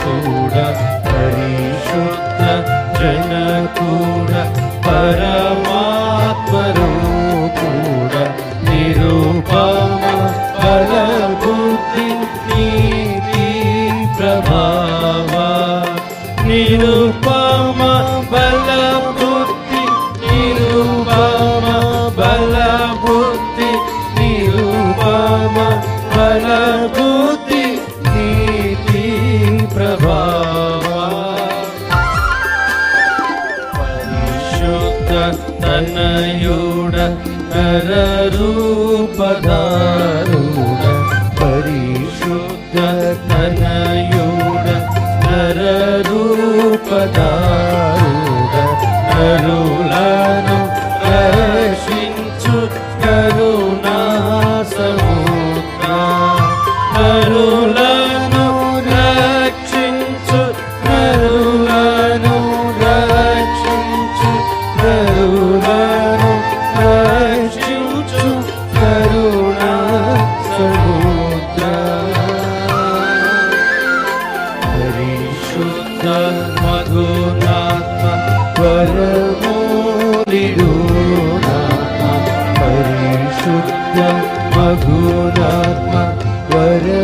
కూడా పరిశుద్ధ జన కూడా నిరూపమ బల బుద్ధి నీతి ప్రభావ. నిరూపమ బల బుద్ధి నిరూపమ బల బుద్ధి నిరూపమ బల తనయుడ నరరూపధారుడ పరిశుద్ధ తనయుడ నరరూపధారుడ Hare